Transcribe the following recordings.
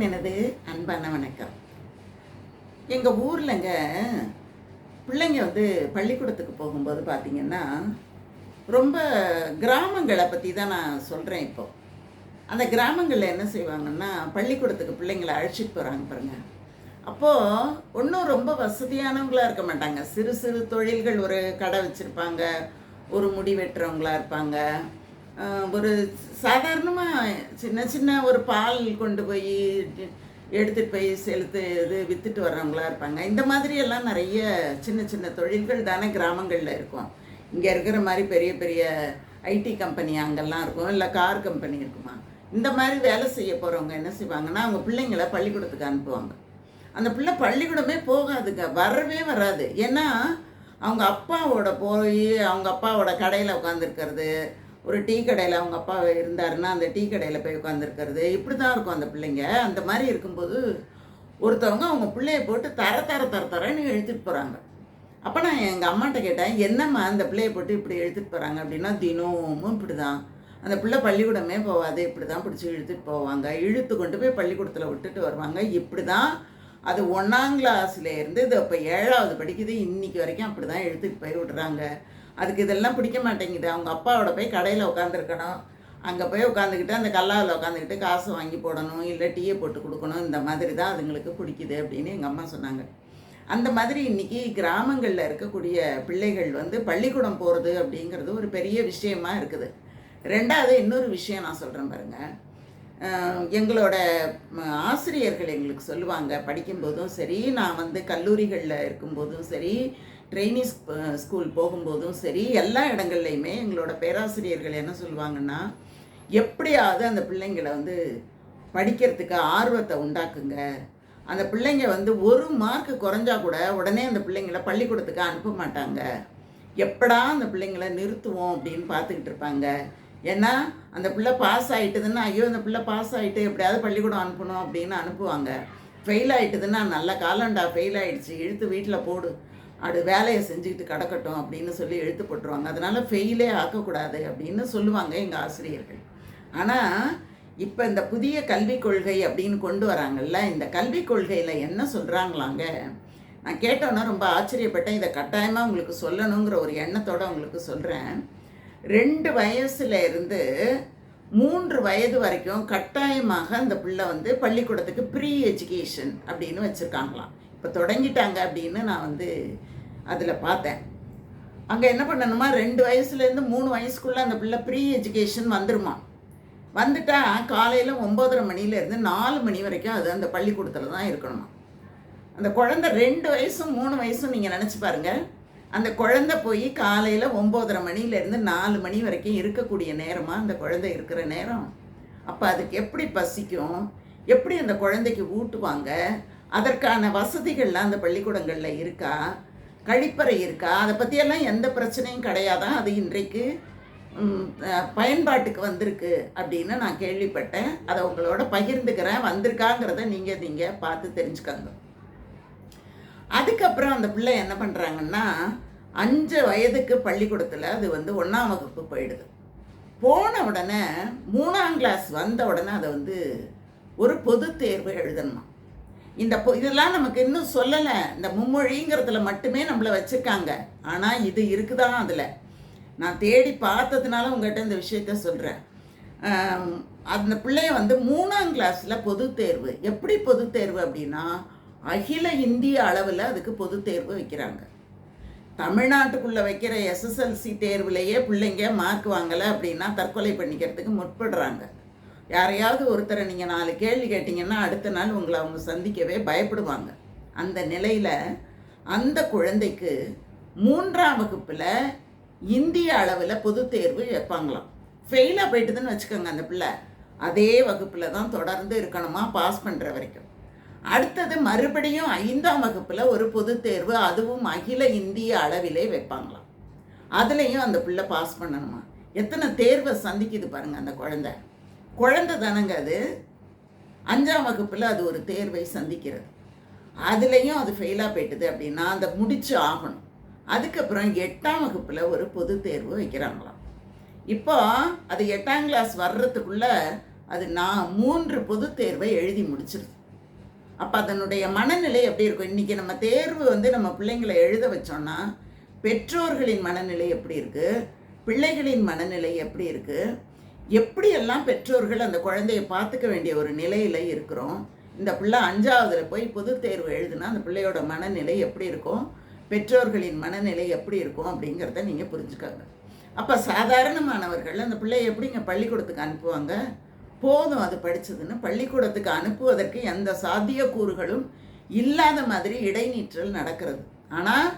அனைவருக்கும் எனது அன்பான வணக்கம். எங்கள் ஊர்லங்க பிள்ளைங்க வந்து பள்ளிக்கூடத்துக்கு போகும்போது பார்த்தீங்கன்னா ரொம்ப கிராமங்களை பற்றி தான் நான் சொல்கிறேன் இப்போ. அந்த கிராமங்களில் என்ன செய்வாங்கன்னா பள்ளிக்கூடத்துக்கு பிள்ளைங்களை அழைச்சிட்டு போகிறாங்க பாருங்க. அப்போது ஒன்றும் ரொம்ப வசதியானவங்களா இருக்க மாட்டாங்க. சிறு சிறு தொழில்கள் ஒரு கடை வச்சுருப்பாங்க. ஒரு முடி வெட்டுறவங்களா இருப்பாங்க. ஒரு சாதாரணமாக சின்ன சின்ன ஒரு பால் கொண்டு போய் எடுத்துகிட்டு போய் செலுத்து இது விற்றுட்டு வர்றவங்களா இருப்பாங்க. இந்த மாதிரி எல்லாம் நிறைய சின்ன சின்ன தொழில்கள் தானே கிராமங்களில் இருக்கும். இங்கே இருக்கிற மாதிரி பெரிய பெரிய ஐடி கம்பெனி அங்கெல்லாம் இருக்கும் இல்லை கார் கம்பெனி இருக்குமா? இந்த மாதிரி வேலை செய்ய போகிறவங்க என்ன செய்வாங்கன்னா அவங்க பிள்ளைங்கள பள்ளிக்கூடத்துக்கு அனுப்புவாங்க. அந்த பிள்ளை பள்ளிக்கூடமே போகாதுங்க வரவே வராது. ஏன்னா அவங்க அப்பாவோட போய் அவங்க அப்பாவோட கடையில் உட்காந்துருக்கிறது ஒரு டீ கடையில் அவங்க அப்பா இருந்தாருன்னா அந்த டீ கடையில் போய் உட்காந்துருக்கிறது இப்படி தான் இருக்கும் அந்த பிள்ளைங்க. அந்த மாதிரி இருக்கும்போது ஒருத்தவங்க அவங்க பிள்ளைய போட்டு தர தர தர தரன்னு இழுத்துட்டு போகிறாங்க அப்போ நான் எங்கள் அம்மாட்ட கேட்டேன் என்னம்மா அந்த பிள்ளைய போட்டு இப்படி இழுத்துட்டு போகிறாங்க அப்படின்னா தினமும் இப்படி தான் அந்த பிள்ளை பள்ளிக்கூடமே போகாது இப்படி தான் பிடிச்சி இழுத்துட்டு போவாங்க. இழுத்து கொண்டு போய் பள்ளிக்கூடத்தில் விட்டுட்டு வருவாங்க. இப்படி தான் அது ஒன்றாம் கிளாஸ்லேருந்து இது இப்போ ஏழாவது படிக்குது. இன்றைக்கி வரைக்கும் அப்படி தான் இழுத்துட்டு போய் விடுறாங்க. அதுக்கு இதெல்லாம் பிடிக்க மாட்டேங்குது. அவங்க அப்பாவோட போய் கடையில் உட்காந்துருக்கணும் அங்கே போய் உட்காந்துக்கிட்டு அந்த கல்லாவில் உட்காந்துக்கிட்டு காசு வாங்கி போடணும் இல்லை டீயை போட்டு கொடுக்கணும். இந்த மாதிரி தான் அதுங்களுக்கு பிடிக்குது அப்படின்னு எங்கள் அம்மா சொன்னாங்க. அந்த மாதிரி இன்னைக்கு கிராமங்களில் இருக்கக்கூடிய பிள்ளைகள் வந்து பள்ளிக்கூடம் போகிறது அப்படிங்கிறது ஒரு பெரிய விஷயமா இருக்குது. ரெண்டாவது இன்னொரு விஷயம் நான் சொல்கிறேன் பாருங்கள் எங்களோட ஆசிரியர்கள் எங்களுக்கு சொல்லுவாங்க படிக்கும்போதும் சரி நான் வந்து கல்லூரிகளில் இருக்கும்போதும் சரி ட்ரைனிஸ் ஸ்கூல் போகும்போதும் சரி எல்லா இடங்கள்லையுமே எங்களோட பேராசிரியர்கள் என்ன சொல்லுவாங்கன்னா எப்படியாவது அந்த பிள்ளைங்களை வந்து படிக்கிறதுக்கு ஆர்வத்தை உண்டாக்குங்க. அந்த பிள்ளைங்க வந்து ஒரு மார்க் குறைஞ்சா கூட உடனே அந்த பிள்ளைங்களை பள்ளிக்கூடத்துக்கு அனுப்ப மாட்டாங்க. எப்படா அந்த பிள்ளைங்களை நிறுத்துவோம்? அப்படின்னு பார்த்துக்கிட்டு இருப்பாங்க. ஏன்னா அந்த பிள்ளை பாஸ் ஆகிட்டுதுன்னா ஐயோ அந்த பிள்ளை பாஸ் ஆகிட்டு எப்படியாவது பள்ளிக்கூடம் அனுப்பணும் அப்படின்னு அனுப்புவாங்க. ஃபெயில் ஆகிட்டுதுன்னா நல்ல காலண்டா ஃபெயில் ஆகிடுச்சு இழுத்து வீட்டில் போடு. அது வேலையை செஞ்சுக்கிட்டு கிடக்கட்டும் அப்படின்னு சொல்லி எழுத்து போட்டுருவாங்க. அதனால் ஃபெயிலே ஆக்கக்கூடாது அப்படின்னு சொல்லுவாங்க எங்கள் ஆசிரியர்கள். ஆனால் இப்போ இந்த புதிய கல்விக் கொள்கை அப்படின்னு கொண்டு வராங்கல்ல இந்த கல்விக் கொள்கையில் என்ன சொல்கிறாங்களாங்க நான் கேட்டோன்னா ரொம்ப ஆச்சரியப்பட்டேன். இதை கட்டாயமாக உங்களுக்கு சொல்லணுங்கிற ஒரு எண்ணத்தோடு உங்களுக்கு சொல்கிறேன் ரெண்டு வயசுல இருந்து மூன்று வயது வரைக்கும் கட்டாயமாக அந்த பிள்ளை வந்து பள்ளிக்கூடத்துக்கு ப்ரீ எஜுகேஷன் அப்படின்னு வச்சுருக்காங்களாம். இப்போ தொடங்கிட்டாங்க அப்படின்னு நான் வந்து அதில் பார்த்தேன். அங்கே என்ன பண்ணணுமா ரெண்டு வயசுலேருந்து மூணு வயசுக்குள்ளே அந்த பிள்ளை ப்ரீ எஜுகேஷன் வந்துருமா. வந்துட்டா காலையில் ஒம்போதரை மணிலேருந்து நாலு மணி வரைக்கும் அது அந்த பள்ளிக்கூடத்தில் தான் இருக்கணுமா. அந்த குழந்தை ரெண்டு வயசும் மூணு வயசும் நீங்கள் நினச்சி பாருங்கள் அந்த குழந்தை போய் காலையில் ஒம்போதரை மணிலேருந்து நாலு மணி வரைக்கும் இருக்கக்கூடிய நேரமாக அந்த குழந்தை இருக்கிற நேரம்? அப்போ அதுக்கு எப்படி பசிக்கும்? எப்படி அந்த குழந்தைக்கு ஊட்டுவாங்க? அதற்கான வசதிகள்லாம் அந்த பள்ளிக்கூடங்களில் இருக்கா? கழிப்பறை இருக்கா? அதை பற்றியெல்லாம் எந்த பிரச்சனையும் கிடையாதான் அது இன்றைக்கு பயன்பாட்டுக்கு வந்திருக்கு அப்படின்னு நான் கேள்விப்பட்டேன். அதை உங்களோட பகிர்ந்துக்கிறேன். வந்திருக்காங்கிறத நீங்கள் நீங்கள் பார்த்து தெரிஞ்சுக்கோங்க. அதுக்கப்புறம் அந்த பிள்ளை என்ன பண்ணுறாங்கன்னா அஞ்சு வயதுக்கு பள்ளிக்கூடத்தில் அது வந்து ஒன்றாம் வகுப்பு போயிடுது. போன உடனே மூணாம் கிளாஸ் வந்த உடனே அதை வந்து ஒரு பொது தேர்வு எழுதணுமா? இந்த பொ இதெல்லாம் நமக்கு இன்னும் சொல்லலை. இந்த மும்மொழிங்கிறதுல மட்டுமே நம்மளை வச்சுருக்காங்க. ஆனால் இது இருக்குதான் அதில்? நான் தேடி பார்த்ததுனால உங்கள்கிட்ட இந்த விஷயத்த சொல்கிறேன் அந்த பிள்ளைய வந்து மூணாம் கிளாஸில் பொது தேர்வு. எப்படி பொது தேர்வு அப்படின்னா அகில இந்திய அளவில் அதுக்கு பொது தேர்வு வைக்கிறாங்க. தமிழ்நாட்டுக்குள்ளே வைக்கிற எஸ்எஸ்எல்சி தேர்வுலேயே பிள்ளைங்க மார்க் வாங்கலை அப்படின்னா தற்கொலை பண்ணிக்கிறதுக்கு முற்படுறாங்க. யாரையாவது ஒருத்தரை நீங்கள் நாலு கேள்வி கேட்டிங்கன்னா அடுத்த நாள் உங்களை அவங்க சந்திக்கவே பயப்படுவாங்க. அந்த நிலையில் அந்த குழந்தைக்கு மூன்றாம் வகுப்பில் இந்திய அளவில் பொது தேர்வு வைப்பாங்களாம். ஃபெயிலாக போயிட்டுதுன்னு வச்சுக்கோங்க அந்த பிள்ளை. அதே வகுப்பில் தான் தொடர்ந்து இருக்கணுமா? பாஸ் பண்ணுற வரைக்கும். அடுத்தது மறுபடியும் ஐந்தாம் வகுப்பில் ஒரு பொது தேர்வு அதுவும் அகில இந்திய அளவிலே வைப்பாங்களாம். அதுலேயும் அந்த பிள்ளை பாஸ் பண்ணணுமா? எத்தனை தேர்வை சந்திக்குது பாருங்கள் அந்த குழந்தை. குழந்தை தானங்க அது. அஞ்சாம் வகுப்பில் அது ஒரு தேர்வை சந்திக்கிறது. அதுலேயும் அது ஃபெயிலாக போயிட்டுது அப்படின்னா அதை முடிச்சு ஆகணும். அதுக்கப்புறம் எட்டாம் வகுப்பில் ஒரு பொது தேர்வு வைக்கிறாங்களாம். இப்போ அது எட்டாம் கிளாஸ் வர்றதுக்குள்ள அது நான் மூன்று பொது தேர்வை எழுதி முடிச்சிருது. அப்போ அதனுடைய மனநிலை எப்படி இருக்கும்? இன்றைக்கி நம்ம தேர்வு வந்து நம்ம பிள்ளைங்களை எழுத வச்சோன்னா பெற்றோர்களின் மனநிலை எப்படி இருக்குது பிள்ளைகளின் மனநிலை எப்படி இருக்குது எப்படியெல்லாம் பெற்றோர்கள் அந்த குழந்தையை பார்த்துக்க வேண்டிய ஒரு நிலையில் இருக்கிறோம்? இந்த பிள்ளை அஞ்சாவதுல போய் பொது தேர்வு எழுதுனா அந்த பிள்ளையோட மனநிலை எப்படி இருக்கும்? பெற்றோர்களின் மனநிலை எப்படி இருக்கும் அப்படிங்கிறத நீங்கள் புரிஞ்சுக்கோங்க. அப்போ சாதாரணமானவர்கள் அந்த பிள்ளையை எப்படிங்க பள்ளிக்கூடத்துக்கு அனுப்புவாங்க? போதும் அது படித்ததுன்னு பள்ளிக்கூடத்துக்கு அனுப்புவதற்கு எந்த சாத்தியக்கூறுகளும் இல்லாத மாதிரி இடைநீற்றல் நடக்கிறது. ஆனால்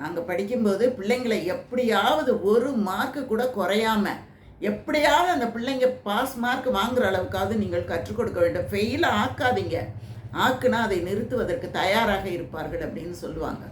நாங்கள் படிக்கும்போது பிள்ளைங்களை எப்படியாவது ஒரு மார்க்கு கூட குறையாமல் எப்படியாவது அந்த பிள்ளைங்க பாஸ் மார்க் வாங்குற அளவுக்காவது நீங்கள் கற்றுக் கொடுக்க வேண்டும். ஃபெயில் ஆக்காதீங்க. ஆக்குனா அதை நிறுத்துவதற்கு தயாராக இருப்பார்கள் அப்படின்னு சொல்லுவாங்க.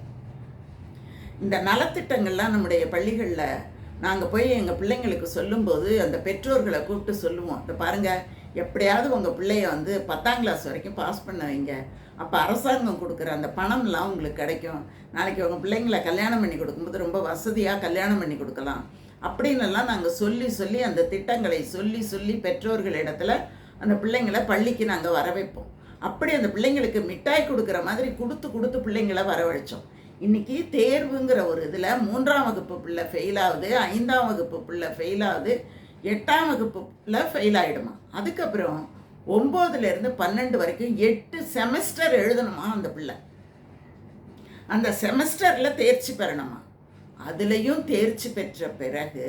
இந்த நலத்திட்டங்கள்லாம் நம்முடைய பள்ளிகளில் நாங்கள் போய் எங்கள் பிள்ளைங்களுக்கு சொல்லும்போது அந்த பெற்றோர்களை கூப்பிட்டு சொல்லுவோம். இந்த பாருங்கள் எப்படியாவது உங்கள் பிள்ளைய வந்து பத்தாம் கிளாஸ் வரைக்கும் பாஸ் பண்ண வைங்க. அப்போ அரசாங்கம் கொடுக்குற அந்த பணம்லாம் உங்களுக்கு கிடைக்கும். நாளைக்கு உங்கள் பிள்ளைங்களை கல்யாணம் பண்ணி கொடுக்கும்போது ரொம்ப வசதியாக கல்யாணம் பண்ணி கொடுக்கலாம். அப்படின்னுலாம் நாங்கள் சொல்லி சொல்லி அந்த திட்டங்களை சொல்லி சொல்லி பெற்றோர்களிடத்துல அந்த பிள்ளைங்களை பள்ளிக்கு நாங்கள் வர வைப்போம் அப்படி அந்த பிள்ளைங்களுக்கு மிட்டாய் கொடுக்குற மாதிரி கொடுத்து கொடுத்து பிள்ளைங்களை வரவழைச்சோம். இன்றைக்கி தேர்வுங்கிற ஒரு இதில் மூன்றாம் வகுப்பு பிள்ளை ஃபெயில் ஆகுது ஐந்தாம் வகுப்பு பிள்ளை ஃபெயில் ஆகுது எட்டாம் வகுப்புல ஃபெயில் ஆகிடுமா அதுக்கப்புறம் ஒம்போதுலேருந்து பன்னெண்டு வரைக்கும் எட்டு செமஸ்டர் எழுதணுமா அந்த பிள்ளை? அந்த செமஸ்டரில் தேர்ச்சி பெறணுமா? அதுலேயும் தேர்ச்சி பெற்ற பிறகு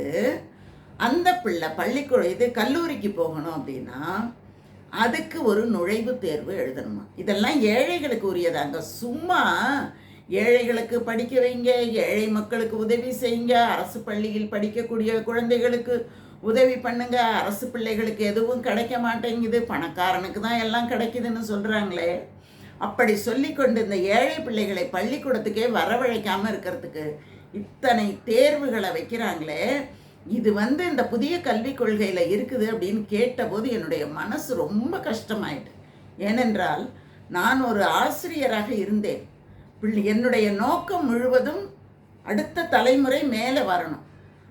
அந்த பிள்ளை பள்ளிக்கூட இது கல்லூரிக்கு போகணும் அப்படின்னா அதுக்கு ஒரு நுழைவுத் தேர்வு எழுதணுமா? இதெல்லாம் ஏழைகளுக்கு உரியதாங்க. சும்மா ஏழைகளுக்கு படிக்க வைங்க ஏழை மக்களுக்கு உதவி செய்யுங்க அரசு பள்ளியில் படிக்கக்கூடிய குழந்தைகளுக்கு உதவி பண்ணுங்க அரசு பிள்ளைகளுக்கு எதுவும் கிடைக்க மாட்டேங்குது பணக்காரனுக்கு தான் எல்லாம் கிடைக்குதுன்னு சொல்கிறாங்களே அப்படி சொல்லி கொண்டு இந்த ஏழை பிள்ளைகளை பள்ளிக்கூடத்துக்கே வரவழைக்காமல் இருக்கிறதுக்கு இத்தனை தேர்வுகளை வைக்கிறாங்களே இது வந்து இந்த புதிய கல்விக் கொள்கையில் இருக்குது அப்படின்னு கேட்டபோது என்னுடைய மனசு ரொம்ப கஷ்டமாயிட்டு. ஏனென்றால் நான் ஒரு ஆசிரியராக இருந்தேன். பிள்ளை என்னுடைய நோக்கம் முழுவதும் அடுத்த தலைமுறை மேலே வரணும்.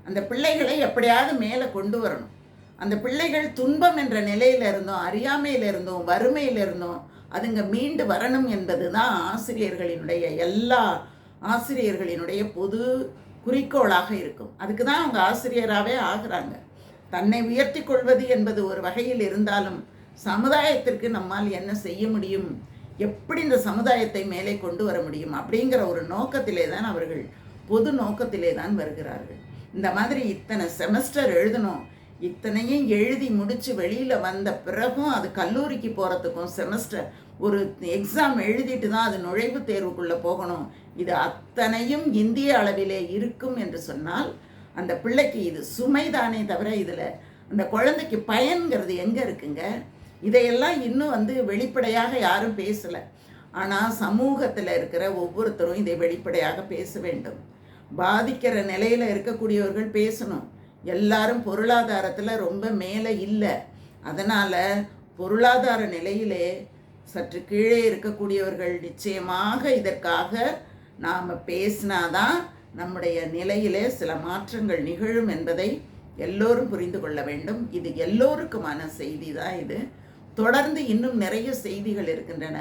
அந்த பிள்ளைகளை எப்படியாவது மேலே கொண்டு வரணும். அந்த பிள்ளைகள் துன்பம் என்ற நிலையில இருந்தோம் அறியாமையில இருந்தோம் வறுமையில் இருந்தோம் அதுங்க மீண்டு வரணும் என்பது தான் ஆசிரியர்களினுடைய எல்லா ஆசிரியர்களினுடைய பொது குறிக்கோளாக இருக்கும். அதுக்கு தான் அவங்க ஆசிரியராகவே ஆகிறாங்க. தன்னை உயர்த்தி கொள்வது என்பது ஒரு வகையில் இருந்தாலும் சமுதாயத்திற்கு நம்மால் என்ன செய்ய முடியும்? எப்படி இந்த சமுதாயத்தை மேலே கொண்டு வர முடியும்? அப்படிங்கிற ஒரு நோக்கத்திலே தான் அவர்கள் பொது நோக்கத்திலே தான் வருகிறார்கள். இந்த மாதிரி இத்தனை செமஸ்டர் எழுதணும். இத்தனையும் எழுதி முடித்து வெளியில் வந்த பிறகும் அது கல்லூரிக்கு போகிறதுக்கும் செமஸ்டர் ஒரு எக்ஸாம் எழுதிட்டு தான் அது நுழைவுத் தேர்வுக்குள்ளே போகணும். இது அத்தனையும் இந்திய அளவிலே இருக்கும் என்று சொன்னால் அந்த பிள்ளைக்கு இது சுமைதானே தவிர இதில் அந்த குழந்தைக்கு பயன்கிறது எங்கே இருக்குங்க? இதையெல்லாம் இன்னும் வந்து வெளிப்படையாக யாரும் பேசலை. ஆனால் சமூகத்தில் இருக்கிற ஒவ்வொருத்தரும் இதை வெளிப்படையாக பேச வேண்டும். பாதிக்கிற நிலையில் இருக்கக்கூடியவர்கள் பேசணும். எல்லாரும் பொருளாதாரத்தில் ரொம்ப மேலே இல்லை. அதனால் பொருளாதார நிலையிலே சற்று கீழே இருக்கக்கூடியவர்கள் நிச்சயமாக இதற்காக நாம் பேசினாதான் நம்முடைய நிலையிலே சில மாற்றங்கள் நிகழும் என்பதை எல்லோரும் புரிந்து கொள்ள வேண்டும். இது எல்லோருக்குமான செய்தி தான் இது. தொடர்ந்து இன்னும் நிறைய செய்திகள் இருக்கின்றன.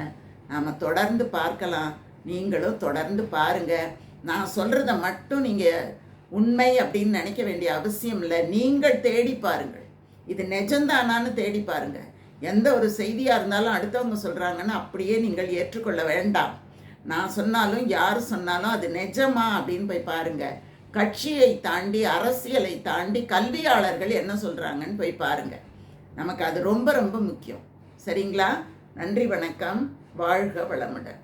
நாம் தொடர்ந்து பார்க்கலாம். நீங்களும் தொடர்ந்து பாருங்கள் நான் சொல்கிறத மட்டும் நீங்கள் உண்மை அப்படின்னு நினைக்க வேண்டிய அவசியம் இல்லை. நீங்கள் தேடி பாருங்கள். இது நிஜம்தானான்னு தேடி பாருங்கள் எந்த ஒரு செய்தியாக இருந்தாலும் அடுத்தவங்க சொல்கிறாங்கன்னு அப்படியே நீங்கள் ஏற்றுக்கொள்ள வேண்டாம். நான் சொன்னாலும் யார் சொன்னாலும் அது நிஜமா அப்படின்னு போய் பாருங்கள் கட்சியை தாண்டி அரசியலை தாண்டி கல்வியாளர்கள் என்ன சொல்கிறாங்கன்னு போய் பாருங்கள் நமக்கு அது ரொம்ப ரொம்ப முக்கியம். சரிங்களா? நன்றி வணக்கம். வாழ்க வளமுடன்.